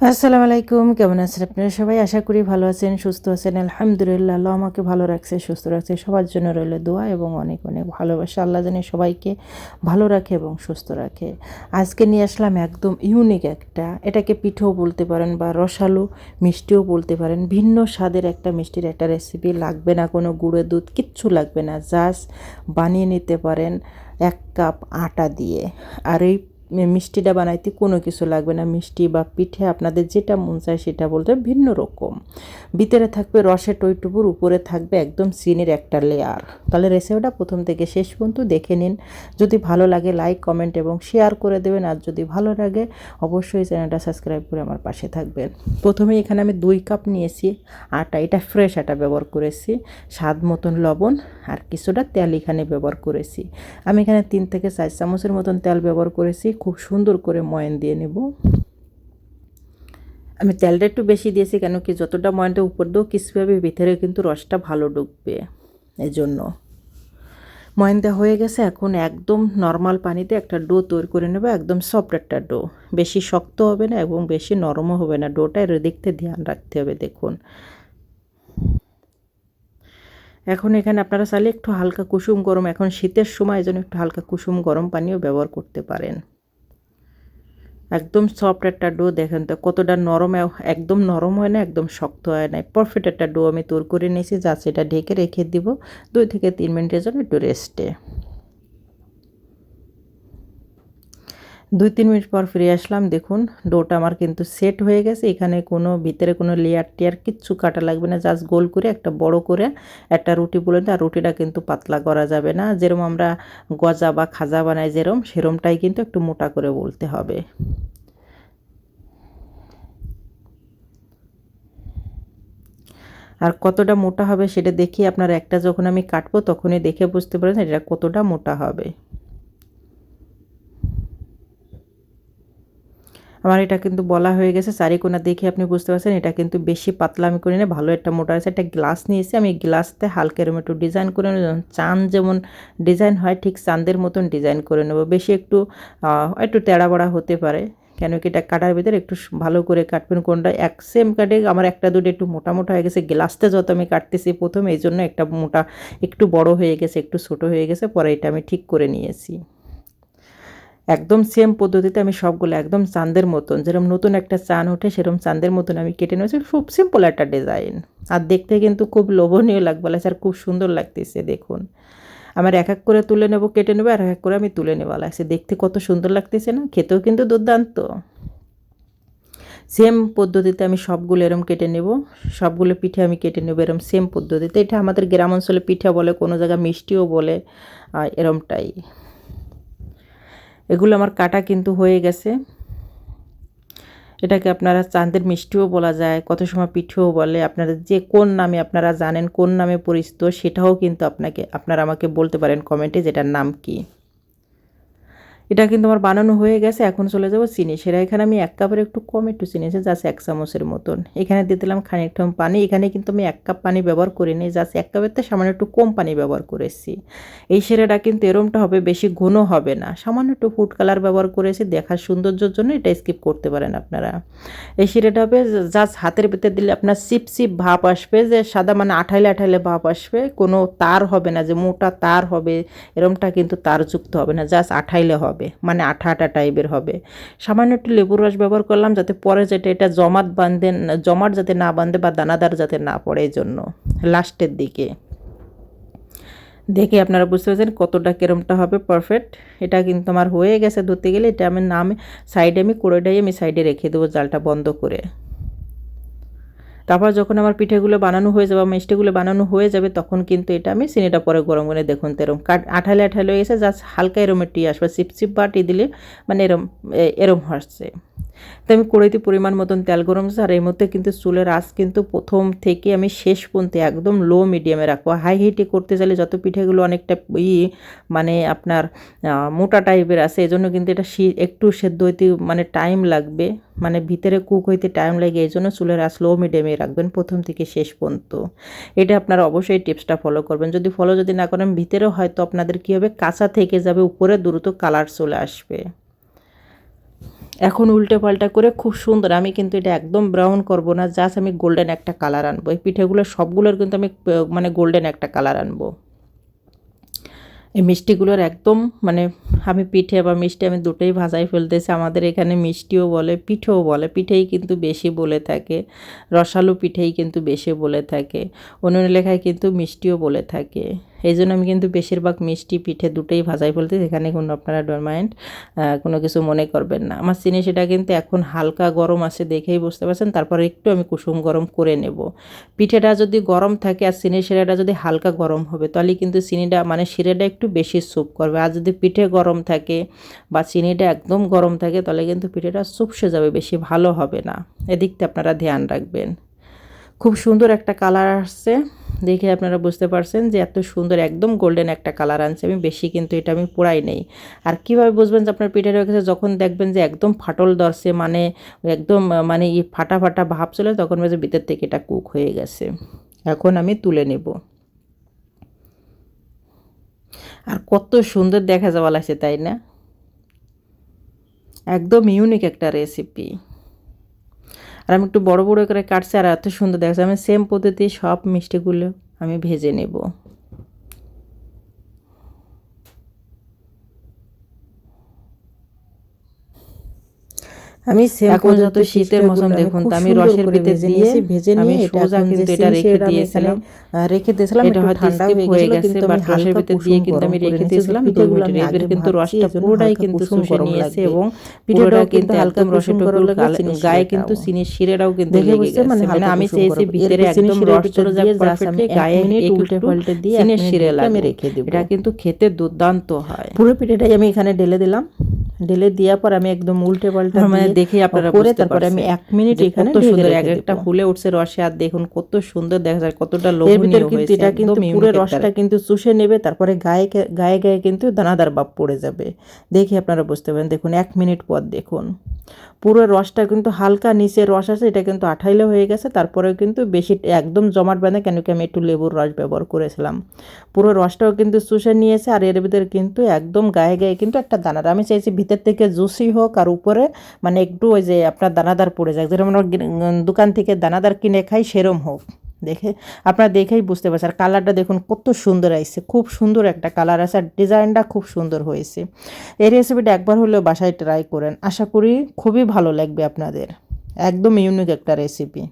আসসালামু আলাইকুম, কেমন আছেন আপনারা সবাই? আশা করি ভালো আছেন, সুস্থ আছেন। আলহামদুলিল্লাহ, আল্লাহ আমাকে ভালো রাখছে, সুস্থ রাখছে। সবার জন্য রইল দোয়া এবং অনেক অনেক ভালোবাসা। আল্লাহ জানে সবাইকে ভালো রাখে এবং সুস্থ রাখে। আজকে নিয়ে আসলাম একদম ইউনিক একটা, এটাকে পিঠেও বলতে পারেন বা রসালো মিষ্টিও বলতে পারেন। ভিন্ন স্বাদের একটা মিষ্টির একটা রেসিপি লাগবে না কোনো গুঁড়ো দুধ, কিচ্ছু লাগবে না। জাস্ট বানিয়ে নিতে পারেন এক কাপ আটা দিয়ে। আর এই মিষ্টিটা বানাইতে কোনো কিছু লাগবে না। মিষ্টি বা পিঠে আপনাদের যেটা মন চায় সেটা বলতে ভিন্ন রকম। ভিতরে থাকবে রসের টইটুপুর, উপরে থাকবে একদম চিনির একটা লেয়ার তাহলে রেসিপিটা প্রথম থেকে শেষ পর্যন্ত দেখে নিন। যদি ভালো লাগে লাইক কমেন্ট এবং শেয়ার করে দেবেন। আর যদি ভালো লাগে, অবশ্যই চ্যানেলটা সাবস্ক্রাইব করে আমার পাশে থাকবেন। প্রথমে এখানে আমি দুই কাপ নিয়েছি আটা। এটা ফ্রেশ আটা ব্যবহার করেছি। স্বাদ মতন লবণ আর কিছুটা তেল এখানে ব্যবহার করেছি। আমি এখানে তিন থেকে চার চামচের মতন তেল ব্যবহার করেছি। খুব সুন্দর করে ময়ন দিয়ে নেব। আমি তেলটা একটু বেশি দিয়েছি কেন কি যতটা ময়নটা উপর দেবো কিছুভাবে ভিতরে কিন্তু রসটা ভালো ঢুকবে এই জন্য ময়নটা হয়ে গেছে, এখন একদম নর্মাল পানিতে একটা ডো তৈরি করে নেবে, একদম সফট একটা ডো। বেশি শক্ত হবে না এবং বেশি নরমও হবে না, ডোটা এর দেখতে ধ্যান রাখতে হবে দেখুন। এখন এখানে আপনারা চাইলে একটু হালকা কুসুম গরম, এখন শীতের সময় যেন একটু হালকা কুসুম গরম পানিও ব্যবহার করতে পারেন। একদম সফট একটা ডো দেখেন তো কতটা নরম একদম নরম হয় না, একদম শক্ত হয় না। পারফেক্ট একটা ডো আমি তোর করে নিয়েছি যা সেটা ঢেকে রেখে দিব, দুই থেকে তিন মিনিটের জন্য একটু রেস্টে দুই তিন মিনিট পর ফিরে আসলাম। দেখুন, ডোটা আমার কিন্তু সেট হয়ে গেছে। এখানে কোনো, ভিতরে কোনো লেয়ার টেয়ার কিচ্ছু কাটা লাগবে না। জাস্ট গোল করে, একটা বড় করে, একটা রুটি বলে আর রুটিটা কিন্তু পাতলা করা যাবে না। যেরকম আমরা গজা বা খাজা বানাই যেরম, সেরমটাই কিন্তু একটু মোটা করে বলতে হবে। আর কতটা মোটা হবে সেটা দেখি আপনার একটা যখন আমি কাটবো, তখনই দেখে বুঝতে পারেন এটা কতটা মোটা হবে। আমার এটা কিন্তু বলা হয়ে গেছে চারিকোনা দেখে আপনি বুঝতে পারছেন, এটা কিন্তু বেশি পাতলা আমি করি না ভালো একটা মোটা আছে, একটা গ্লাস নিয়েছি, আমি গ্লাসতে হালকা এরকম একটু ডিজাইন করে নেব চাঁদ যেমন ডিজাইন হয়, ঠিক চাঁদের মতন ডিজাইন করে নেব, বেশি একটু একটু তেড়া বড়া হতে পারে, কেন কি এটা কাটার ভিতরে একটু ভালো করে কাটবেন কোনটা, এক সেম কাটে আমার একটা দুটো একটু মোটা মোটা হয়ে গেছে, গ্লাসতে যত আমি কাটতেছি প্রথম এই জন্য একটা মোটা, একটু বড় হয়ে গেছে, একটু ছোট হয়ে গেছে, পরে এটা আমি ঠিক করে নিয়েছি। একদম সেম পদ্ধতিতে আমি সবগুলো একদম চাঁদের মতন যেরকম নতুন একটা চান ওঠে সেরকম চাঁদের মতন আমি কেটে নিয়েছি। খুব সিম্পল একটা ডিজাইন আর দেখতে কিন্তু খুব লোভনীয় লাগবে আর খুব সুন্দর লাগতেছে, দেখুন। আমার এক এক করে তুলে নেব, কেটে নেব, আর এক এক করে আমি তুলে নেব লাগছে দেখতে কত সুন্দর লাগতেছে না? খেতেও কিন্তু দুর্দান্ত। সেম পদ্ধতিতে আমি সবগুলো এরম কেটে নেব, সবগুলো পিঠে আমি কেটে নেব এরম সেম পদ্ধতিতে। এটা আমাদের গ্রাম অঞ্চলে পিঠা বলে, কোনো জায়গায় মিষ্টিও বলে এরমটাই। এগুলো আমার কাটা কিন্তু হয়ে গেছে। এটাকে আপনারা চাঁদের মিষ্টিও বলা যায়, কত সময় পিঠেও বলে। আপনারা যে কোন নামে আপনারা জানেন, কোন নামে পরিচিত, সেটাও কিন্তু আপনাকে, আপনারা আমাকে বলতে পারেন কমেন্টে যেটার নাম কী। এটা কিন্তু আমার বানানো হয়ে গেছে, এখন চলে যাব চিনি সেটা এখানে আমি এক কাপের একটু কম একটু চিনি জাস্ট এক চামচের মতন। এখানে দিয়ে দিলাম খানিকটা পানি। এখানে কিন্তু আমি এক কাপ পানি ব্যবহার করিনি জাস্ট এক কাপের তো সামান্য একটু কম পানি ব্যবহার করেছি। এই সেরাটা কিন্তু এরমটা হবে, বেশি ঘন হবে না। সামান্য একটু ফুড কালার ব্যবহার করেছি, দেখার সৌন্দর্যের জন্য এটা স্কিপ করতে পারেন আপনারা। এই শিরাটা হবে জাস্ট হাতের ভিতরে দিলে আপনার সিপ সিপ ভাপ আসবে, যে সাদা মানে আঠাইলে আঠাইলে ভাপ আসবে, কোনো তার হবে না, যে মোটা তার হবে, এরমটা কিন্তু তার তারযুক্ত হবে না জাস্ট আঠাইলে হবে। হবে মানে আঠা আঠা টাইপের হবে। সামান্য একটু লেবুর রস ব্যবহার করলাম যাতে পরে যেটা এটা জমাট বাঁধে, জমাট যাতে না বাঁধে বা দানাদার যাতে না পড়ে এই জন্য, লাস্টের দিকে। দেখে আপনারা বুঝতে পারছেন কতটা কেরমটা হবে পারফেক্ট এটা কিন্তু আমার হয়ে গেছে ধরতে গেলে, এটা আমি নামে সাইডে আমি কোড়েটাই আমি সাইডে রেখে দেবো জালটা বন্ধ করে। তারপর যখন আমার পিঠেগুলো বানানো হয়ে যাবে মিষ্টিগুলো বানানো হয়ে যাবে, তখন কিন্তু এটা আমি চিনিটা পরে গরম করে দেখুন তো কাট আঠালে আঠালে হয়ে গেছে জাস্ট হালকা এরম টি আসবে, চিপচিপ বা টি দিলে মানে এরম এরম হচ্ছে। তো আমি কড়াইতে পরিমাণ মতন তেল গরম আর এই মধ্যে কিন্তু চুলের আঁচ কিন্তু প্রথম থেকে আমি শেষ পর্যন্ত একদম লো মিডিয়ামে রাখব। হাই হিটে করতে চাইলে যত পিঠেগুলো অনেকটা ই মানে আপনার মোটা টাইপের আছে এই জন্য কিন্তু এটা একটু সেদ্ধ হইতে মানে টাইম লাগবে মানে ভিতরে কুক হইতে টাইম লাগে এই জন্য চুলের আঁচ লো মিডিয়ামে রাখবেন প্রথম থেকে শেষ পর্যন্ত। এটা আপনারা অবশ্যই টিপসটা ফলো করবেন। যদি ফলো যদি না করেন ভিতরে হয়তো আপনাদের কী হবে, কাঁচা থেকে যাবে, উপরে দ্রুত কালার চলে আসবে। এখন উল্টে পাল্টা করে খুব সুন্দর। আমি কিন্তু এটা একদম ব্রাউন করব না জাস্ট আমি গোল্ডেন একটা কালার আনব। এই পিঠেগুলো সবগুলোর কিন্তু আমি মানে গোল্ডেন একটা কালার আনব। এই মিষ্টিগুলোর একদম মানে আমি পিঠে বা মিষ্টি আমি দুটোই ভাজাই ফেলতেছি। আমাদের এখানে মিষ্টিও বলে, পিঠেও বলে। পিঠেই কিন্তু বেশি বলে থাকে। রসালো পিঠেই কিন্তু বেশি বলে থাকে। অন্য লেখায় কিন্তু মিষ্টিও বলে থাকে। এই জন্য আমি কিন্তু বেশিরভাগ মিষ্টি পিঠে দুটোই ভাজাই ফেলতেছি এখানে কোনো আপনারা ডোন্ট মাইন্ড কোনো কিছু মনে করবেন না। আমার চিনি সেটা কিন্তু এখন হালকা গরম আছে দেখেই বুঝতে পারছেন, তারপরে একটু আমি কুসুম গরম করে নেব। পিঠেটা যদি গরম থাকে আর চিনি শিরাটা যদি হালকা গরম হবে, তাহলে কিন্তু চিনিটা মানে শিরাটা একটু বেশি স্যুপ করবে। আর যদি পিঠে গরম থাকে বা চিনিটা একদম গরম থাকে, তাহলে কিন্তু পিঠেটা চুপসে যাবে, বেশি ভালো হবে না। এদিকটা আপনারা ধ্যান রাখবেন। খুব সুন্দর একটা কালার আসছে। দেখে আপনারা বুঝতে পারছেন যে এত সুন্দর একদম গোল্ডেন একটা কালার আনছে। আমি বেশি কিন্তু এটা আমি পোড়াই নেই। আর কীভাবে বুঝবেন যে আপনার পিঠের হয়ে গেছে? যখন দেখবেন যে একদম ফাটল ধরছে মানে একদম মানে ই ফাটা ফাটা ভাব চলে, তখন বুঝে ভিতর থেকে এটা কুক হয়ে গেছে। এখন আমি তুলে নেব। আর কত সুন্দর দেখা যাওয়া লাগছে, তাই না? একদম ইউনিক একটা রেসিপি আর আমি একটু বড় বড় করে কাটছি আর এত সুন্দর দেখাচ্ছে। আমি সেম পদ্ধতি সব মিষ্টিগুলো আমি ভেজে নেব। আমি এখন যত শীতের মৌসুম দেখুন তো আমি রসের ভিতরে দিয়ে ভেজে নিয়ে সোজা কিন্তু এটা রেখে দিয়েছিলাম। রেখে দিয়েছিলাম এটা হয়তো ঠান্ডা হয়ে গেছে গেছে কিন্তু বা আমি রসের ভিতরে দিয়ে কিন্তু আমি রেখে দিয়েছিলাম। দুই মিনিট আমি কিন্তু রসটা পুরোটাই কিন্তু শুষে নিয়েছে এবং পিঠেটাও কিন্তু হালকা রসের টুকরো গায়ে কিন্তু চিনির শিরেটাও কিন্তু লেগে বুঝছেন মানে গেছে। মানে আমি চেয়েছি ভিতরে একদম রস চলে যাক just পারফেক্টলি গায়ে একটু উল্টে পাল্টে দিয়ে চিনির শিরে আমি রেখে দেবো। এটা কিন্তু খেতে দুর্দান্ত হয় পুরো পিঠেটাই আমি এখানে ঢেলে দিলাম ঢেলে দেওয়ার পর আমি একদম উল্টে পাল্টা মানে দেখি আপনারা করে তারপরে আমি এক মিনিট এখানে কত সুন্দর এক একটা ফুলে উঠছে রসে আর দেখুন কত সুন্দর দেখা যায় কতটা এর লোভনীয় ভিতর কিন্তু হয়েছে এটা কিন্তু পুরো রসটা কিন্তু চুষে নেবে তারপরে গায়ে গায়ে গায়ে কিন্তু দানাদার বাপ পড়ে যাবে। দেখি আপনারা বুঝতে পারেন দেখুন এক মিনিট পর দেখুন। পুরো রসটা কিন্তু হালকা নিচে রস আছে, এটা কিন্তু আঠাইলে হয়ে গেছে। তারপরেও কিন্তু বেশি একদম জমাট বাঁধে, কেন কি আমি একটু লেবুর রস ব্যবহার করেছিলাম। পুরো রসটাও কিন্তু চুষে নিয়েছে আর এর ভিতরে কিন্তু একদম গায়ে গায়ে কিন্তু একটা দানার আমি চাইছি ভিতর থেকে জুসি হোক আর উপরে মানে একটু ওই যে আপনার দানাদার পড়ে যাক যেরকম দোকান থেকে দানাদার কিনে খাই, সেরম হোক। দেখে, আপনারা দেখেই বুঝতে পারছেন। আর কালারটা দেখুন, কত সুন্দর আসছে খুব সুন্দর একটা কালার আছে, আর ডিজাইনটা খুব সুন্দর হয়েছে। এই রেসিপিটা একবার হলেও বাসায় ট্রাই করেন। আশা করি খুবই ভালো লাগবে আপনাদের। একদম ইউনিক একটা রেসিপি